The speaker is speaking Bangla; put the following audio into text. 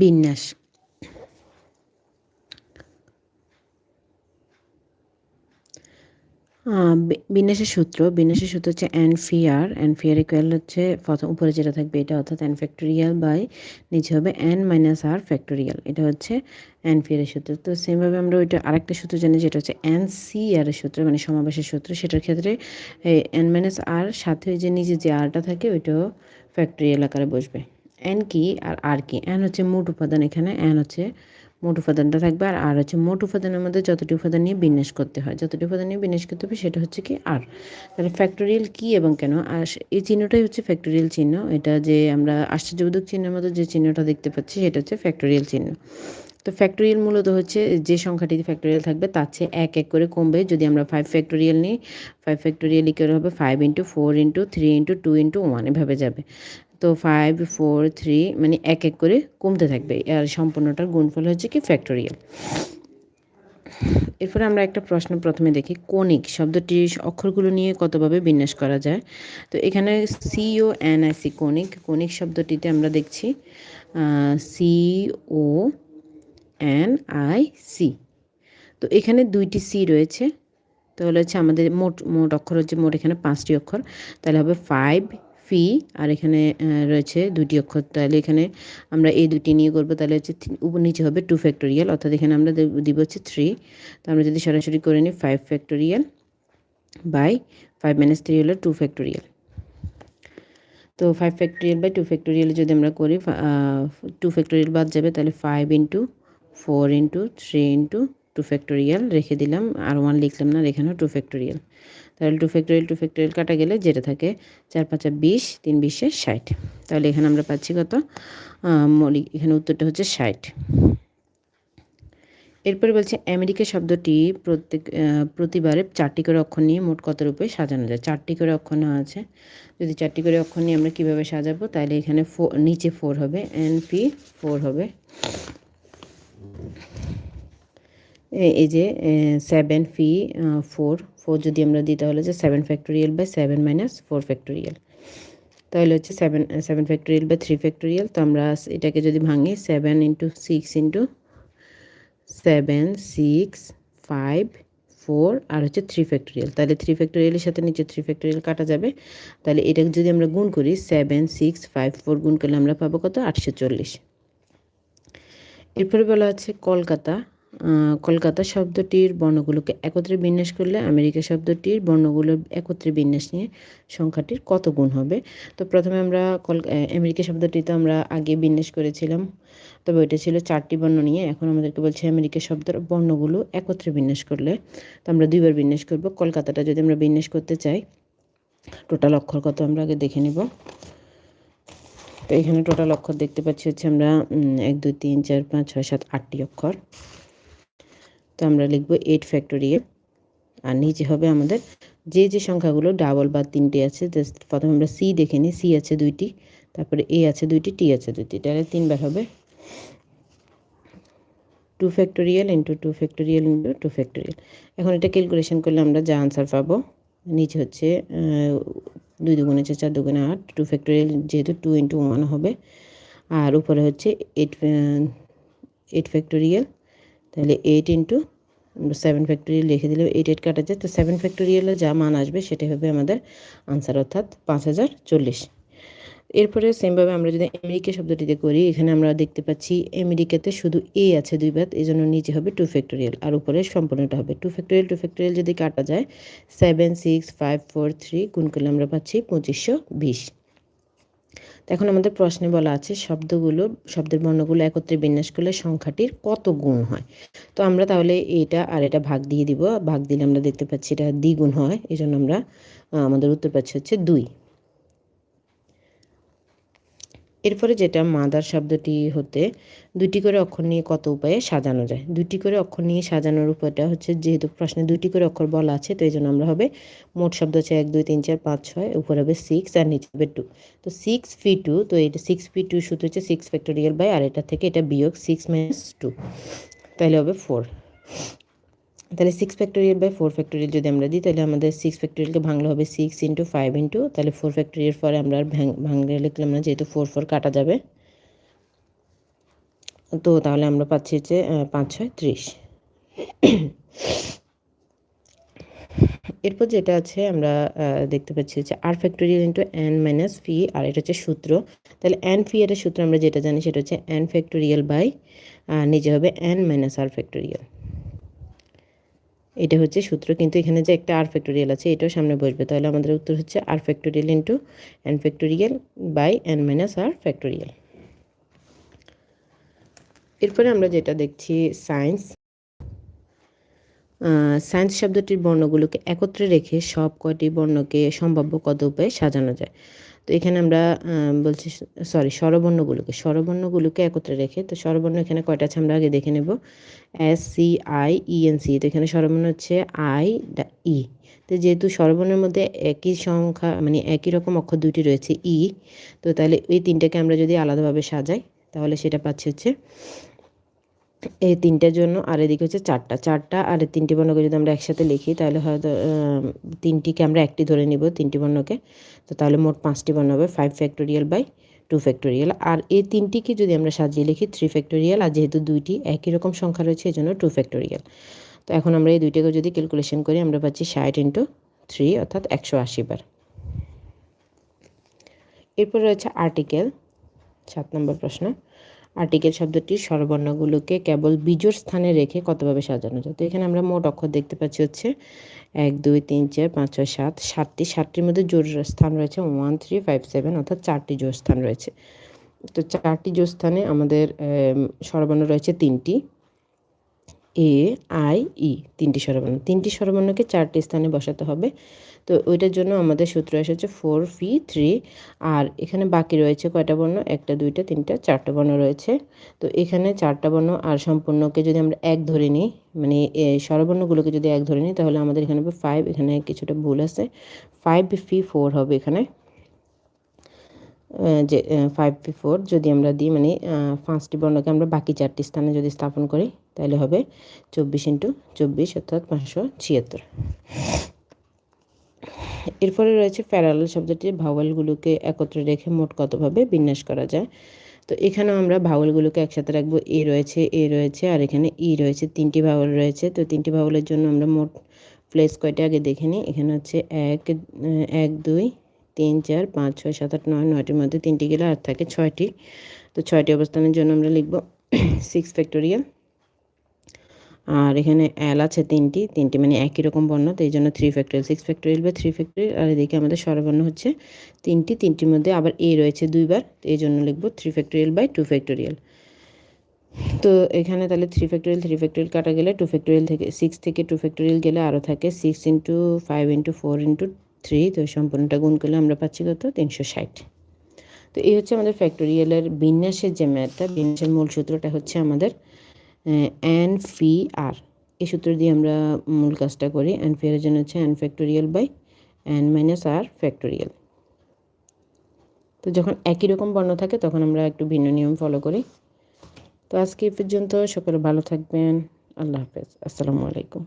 বিন্যাস। বিন্যাসের সূত্র বিন্যাসের সূত্র হচ্ছে এন ফিয়ার এন ফিয়ার ইকুয়াল হচ্ছে প্রথম, উপরে যেটা থাকবে এটা অর্থাৎ এন ফ্যাক্টোরিয়াল বাই নিচে হবে এন মাইনাস আর ফ্যাক্টোরিয়াল এটা হচ্ছে এন ফিয়ারের সূত্র। তো সেমভাবে আমরা ওইটা আরেকটা সূত্র জানি যেটা হচ্ছে এন সি আর সূত্র মানে সমাবেশের সূত্র, সেটার ক্ষেত্রে এন মাইনাস আর সাথে যে নিচে যে আরটা থাকে ওইটাও ফ্যাক্টোরিয়াল আকারে বসবে। এন কি আর আর কি? এন হচ্ছে মোট উপাদান এখানে এন হচ্ছে মোট উপাদানটা থাকবে আর আর হচ্ছে মোট উপাদানের মধ্যে যতটি উপাদান নিয়ে বিন্যাস করতে হয়, যতটি উপাদান নিয়ে বিন্যাস করতে হবে সেটা হচ্ছে কি আর তাহলে ফ্যাক্টোরিয়াল কি এবং কেন? আর এই চিহ্নটাই হচ্ছে ফ্যাক্টোরিয়াল চিহ্ন। এটা যে আমরা আশ্চর্যবোধক চিহ্নের মতো যে চিহ্নটা দেখতে পাচ্ছি সেটা হচ্ছে ফ্যাক্টোরিয়াল চিহ্ন। তো ফ্যাক্টোরিয়াল মূলত হচ্ছে যে সংখ্যাটি ফ্যাক্টোরিয়াল থাকবে তার চেয়ে এক এক করে কমবে। যদি আমরা ফাইভ ফ্যাক্টোরিয়াল নিই ফাইভ ফ্যাক্টোরিয়াল ইকুয়াল হবে? Five into four into three into two into one এভাবে যাবে। তো ফাইভ ফোর থ্রি মানে এক এক করে কমতে থাকবে। আর সম্পূর্ণটার গুণফল হচ্ছে কি ফ্যাক্টোরিয়াল এরপরে আমরা একটা প্রশ্ন প্রথমে দেখি কনিক শব্দটি অক্ষরগুলো নিয়ে কতভাবে বিন্যাস করা যায়? তো এখানে CO N I C conic conic শব্দটিতে আমরা দেখছি C O N I C তো এখানে দুইটি সি রয়েছে, তাহলে হচ্ছে আমাদের মোট মোট অক্ষর হচ্ছে মোট এখানে পাঁচটি অক্ষর। তাহলে হবে ফাইভ ফি, আর এখানে রয়েছে দুটি অক্ষর। তাহলে এখানে আমরা এই দুটি নিয়ে করব। তাহলে হচ্ছে উপর নিচে হবে টু ফ্যাক্টোরিয়াল অর্থাৎ এখানে আমরা দিব হচ্ছে থ্রি তো আমরা যদি সরাসরি করে নিই five factorial by five minus three হলো টু ফ্যাক্টোরিয়াল তো five factorial by two factorial যদি আমরা করি টু ফ্যাক্টোরিয়াল বাদ যাবে, তাহলে five into four into three into two factorial রেখে দিলাম। আর ওয়ান লিখলাম না এখানেও টু ফ্যাক্টোরিয়াল তাহলে টু ফ্যাক্টোরিয়াল টু ফ্যাক্টোরিয়াল কাটা গেলে যেটা থাকে চার পাঁচা বিশ, তিন বিশে ষাট। তাহলে এখানে আমরা পাচ্ছি কত? মৌলিক, এখানে উত্তরটা হচ্ছে ষাট। এরপরে বলছে আমেরিকা শব্দটি প্রত্যেক প্রতিবারে চারটি করে অক্ষর নিয়ে মোট কত রূপে সাজানো যায়? চারটি করে অক্ষর নেওয়া আছে। যদি চারটি করে অক্ষর নিয়ে আমরা কীভাবে সাজাবো? তাহলে এখানে ফো নিচে ফোর হবে এন পি ফোর হবে। এই যে সেভেন ফি ফোর ফোর যদি আমরা দিই তাহলে হচ্ছে seven factorial by seven minus four factorial তাহলে হচ্ছে সেভেন সেভেন ফ্যাক্টোরিয়াল বা থ্রি ফ্যাক্টোরিয়াল তো আমরা এটাকে যদি ভাঙি seven into six into seven six five four আর হচ্ছে থ্রি ফ্যাক্টোরিয়াল তাহলে থ্রি ফ্যাক্টোরিয়ালের সাথে নিচে থ্রি ফ্যাক্টোরিয়াল কাটা যাবে। তাহলে এটাকে যদি আমরা গুণ করি সেভেন সিক্স ফাইভ ফোর গুণ করলে আমরা পাবো কত? আটশো চল্লিশ। এরপরে বলা হচ্ছে কলকাতা কলকাতা শব্দটির বর্ণগুলোকে একত্রে বিন্যাস করলে আমেরিকা শব্দটির বর্ণগুলোর একত্রে বিন্যাস নিয়ে সংখ্যাটির কত গুণ হবে? তো প্রথমে আমরা কল আমেরিকা শব্দটি তো আমরা আগে বিন্যাস করেছিলাম। তবে ওইটা ছিল চারটি বর্ণ নিয়ে। এখন আমাদেরকে বলছে আমেরিকা শব্দের বর্ণগুলো একত্রে বিন্যাস করলে। তো আমরা দুইবার বিন্যাস করব। কলকাতাটা যদি আমরা বিন্যাস করতে চাই, টোটাল অক্ষর কত আমরা আগে দেখে নিব। তো এখানে টোটাল অক্ষর দেখতে পাচ্ছি হচ্ছে আমরা এক, দুই, তিন, চার, পাঁচ, ছয়, সাত, আটটি অক্ষর। তো আমরা লিখব এইট ফ্যাক্টোরিয়াল আর নিচে হবে আমাদের যে যে সংখ্যাগুলো ডাবল বা তিনটে আছে জাস্ট প্রথমে আমরা সি দেখে নিই। সি আছে দুইটি, তারপরে এ আছে দুইটি টি আছে দুইটি। তাহলে তিনবার হবে two factorial into two factorial into two factorial এখন এটা ক্যালকুলেশন করলে আমরা যা আনসার পাবো, নিচে হচ্ছে দুই দুগুণে হচ্ছে চার দুগুণে আট টু ফ্যাক্টোরিয়াল যেহেতু টু ইন্টু ওয়ান হবে, আর উপরে হচ্ছে এইট এইট ফ্যাক্টোরিয়াল তাহলে এইট ইন্টু সেভেন ফ্যাক্টোরিয়াল লিখে দিলে এইট এইট কাটা যায়। তো সেভেন ফ্যাক্টোরিয়ালে যা মান আসবে সেটা হবে আমাদের আনসার অর্থাৎ পাঁচ হাজার চল্লিশ। এরপরে সেমভাবে আমরা যদি আমেরিকা শব্দটিতে করি, এখানে আমরা দেখতে পাচ্ছি আমেরিকাতে শুধু এ আছে দুই বাদ এই জন্য নিচে হবে টু ফ্যাক্টোরিয়াল আর উপরে সম্পূর্ণটা হবে। টু ফ্যাক্টোরিয়াল টু ফ্যাক্টোরিয়াল যদি কাটা যায় seven six five four three গুণ করলে আমরা পাচ্ছি পঁচিশশো বিশ। এখন আমাদের প্রশ্নে বলা আছে, শব্দগুলো, শব্দের বর্ণগুলো একত্রে বিন্যাস করলে সংখ্যাটির কত গুণ হয়? তো আমরা তাহলে এটা আর এটা ভাগ দিয়ে দিব। ভাগ দিলে আমরা দেখতে পাচ্ছি এটা দ্বিগুণ হয়। এই জন্য আমরা আমাদের উত্তর পাচ্ছি হচ্ছে দুই। এরপরে যেটা মাদার শব্দটি হতে দুটি করে অক্ষর নিয়ে কত উপায়ে সাজানো যায়? দুটি করে অক্ষর নিয়ে সাজানোর উপায়টা হচ্ছে যেহেতু প্রশ্নে দুটি করে অক্ষর বলা আছে, তো এই জন্য আমরা হবে মোট শব্দ হচ্ছে এক, দুই, তিন, চার, পাঁচ, ছয়, উপরে হবে সিক্স আর নিচে হবে টু তো সিক্স ফি টু তো এটা সিক্স ফি টু শুধু হচ্ছে সিক্স ফ্যাক্টোরিয়াল বাই আর এটা থেকে এটা বিয়োগ সিক্স মাইনাস টু তাহলে হবে ফোর তাহলে six factorial by four factorial যদি আমরা দিই, তাহলে আমাদের সিক্স ফ্যাক্টোরিয়ালকে ভাঙলে হবে সিক্স ইন্টু ফাইভ ইন্টু তাহলে ফোর ফ্যাক্টোরিয়াল পরে আমরা আর ভাঙলে লিখলাম না যেহেতু ফোর ফোর কাটা যাবে। তো তাহলে আমরা পাচ্ছি হচ্ছে পাঁচ ছয় ত্রিশ। এরপর যেটা আছে, আমরা দেখতে পাচ্ছি হচ্ছে r factorial into n minus ফি আর এটা হচ্ছে সূত্র। তাহলে এন ফি এর সূত্র আমরা যেটা জানি, সেটা হচ্ছে এন ফ্যাক্টোরিয়াল বাই নিজে হবে এন মাইনাস আর ফ্যাক্টোরিয়াল এটা হচ্ছে সূত্র, কিন্তু এখানে যে একটা আর ফ্যাক্টোরিয়াল আছে, এটাও সামনে বসবে। তাহলে আমাদের উত্তর হচ্ছে r factorial into n factorial by n minus r factorial এরপরে আমরা যেটা দেখছি সায়েন্স সায়েন্স শব্দটির বর্ণগুলোকে একত্রে রেখে সব কয়টি বর্ণকে সম্ভাব্য কত উপায়ে সাজানো যায়। তো এখানে আমরা বলছি সরি স্বরবর্ণগুলোকে স্বরবর্ণগুলোকে একত্রে রেখে, তো স্বরবর্ণ এখানে কয়টা আছে আমরা আগে দেখে নেব। S C I E N C তো এখানে স্বরবর্ণ হচ্ছে আই ই তো যেহেতু স্বরবর্ণের মধ্যে একই সংখ্যা মানে একই রকম অক্ষর দুইটি রয়েছে ই তো তাহলে এই তিনটাকে আমরা যদি আলাদাভাবে সাজাই, তাহলে সেটা পাচ্ছি হচ্ছে এই তিনটার জন্য, আর এদিকে হচ্ছে চারটা। চারটা আর তিনটি বর্ণকে যদি আমরা একসাথে লিখি, তাহলে হয়তো তিনটিকে আমরা একটি ধরে নিব, তিনটি বর্ণকে। তো তাহলে মোট পাঁচটি বর্ণ হবে five factorial by two factorial আর এই তিনটিকে যদি আমরা সাজিয়ে লিখি থ্রি ফ্যাক্টোরিয়াল আর যেহেতু দুইটি একই রকম সংখ্যা রয়েছে এই জন্য টু ফ্যাক্টোরিয়াল তো এখন আমরা এই দুইটাকে যদি ক্যালকুলেশন করি, আমরা পাচ্ছি ষাট ইন্টু থ্রি অর্থাৎ একশো আশি বার। এরপর রয়েছে আর্টিকেল সাত নম্বর প্রশ্ন। আর্টিকেল শব্দটির স্বরবর্ণগুলোকে কেবল বিজোর স্থানে রেখে কতভাবে সাজানো যায়? তো এখানে আমরা মোট অক্ষর দেখতে পাচ্ছি হচ্ছে এক, দুই, তিন, চার, পাঁচ, ছয়, সাত, সাতটি। সাতটির মধ্যে জোর স্থান রয়েছে ওয়ান থ্রি ফাইভ সেভেন অর্থাৎ চারটি জোর স্থান রয়েছে। তো চারটি জোর স্থানে আমাদের স্বরবর্ণ রয়েছে তিনটি। এ, আই, ই তিনটি স্বরবর্ণ। তিনটি স্বরবর্ণকে চারটি স্থানে বসাতে হবে। তো ওইটার জন্য আমাদের সূত্র এসেছে ফোর ফি থ্রি আর এখানে বাকি রয়েছে কয়টা বর্ণ? একটা, দুইটা, তিনটা, চারটা বর্ণ রয়েছে। তো এখানে চারটা বর্ণ আর সম্পূর্ণকে যদি আমরা এক ধরে নিই মানে স্বরবর্ণগুলোকে যদি এক ধরে নিই, তাহলে আমাদের এখানে ফাইভ এখানে কিছুটা ভুল আছে। ফাইভ ফি ফোর হবে এখানে। যে ফাইভ পি ফোর যদি আমরা দিই মানে পাঁচটি বর্ণকে আমরা বাকি চারটি স্থানে যদি স্থাপন করি, তাহলে হবে চব্বিশ ইন্টু চব্বিশ অর্থাৎ পাঁচশো ছিয়াত্তর। এরপরে রয়েছে প্যারালাল শব্দটি, ভাওয়ালগুলোকে একত্রে রেখে মোট কতভাবে বিন্যাস করা যায়? তো এখানেও আমরা ভাওয়ালগুলোকে একসাথে রাখব। এ রয়েছে এ রয়েছে, আর এখানে ই রয়েছে। তিনটি ভাওয়াল রয়েছে। তো তিনটি ভাওয়ালের জন্য আমরা মোট প্লেস কয়টা আগে দেখে নিই? এখানে হচ্ছে এক এক, দুই, তিন, চার, পাঁচ, ছয়, সাত, আট, নয়, নয়টির মধ্যে তিনটি গেলে আর থাকে ছয়টি। তো ছয়টি অবস্থানের জন্য আমরা লিখব সিক্স ফ্যাক্টোরিয়াল আর এখানে এল আছে তিনটি তিনটি মানে একই রকম বর্ণ, তো এই জন্য থ্রি ফ্যাক্টোরিয়াল সিক্স ফ্যাক্টোরিয়াল বা থ্রি ফ্যাক্টোরিয়াল আর এদিকে আমাদের স্বরবর্ণ হচ্ছে তিনটি, তিনটির মধ্যে আবার এ রয়েছে দুইবার, তো এই জন্য লিখব three factorial by two factorial তো এখানে তাহলে থ্রি ফ্যাক্টোরিয়াল থ্রি ফ্যাক্টোরিয়াল কাটা গেলে টু ফ্যাক্টোরিয়াল থেকে সিক্স থেকে টু ফ্যাক্টোরিয়াল গেলে আরও থাকে six into five into four into three তো সম্পূর্ণটা গুণ করলে আমরা পাচ্ছি কত? তিনশো ষাট। তো এই হচ্ছে আমাদের ফ্যাক্টোরিয়ালের বিন্যাসের যে ম্যাথটা বিন্যাসের মূল সূত্রটা হচ্ছে আমাদের এন, ফি, আর। এই সূত্র দিয়ে আমরা মূল কাজটা করি। অ্যান ফি আর জন্য হচ্ছে n factorial by n minus r factorial. তো যখন একই রকম বর্ণ থাকে, তখন আমরা একটু ভিন্ন নিয়ম ফলো করি। তো আজকে এ পর্যন্ত সকলে ভালো থাকবেন। আল্লাহ হাফেজ। আসসালামু আলাইকুম।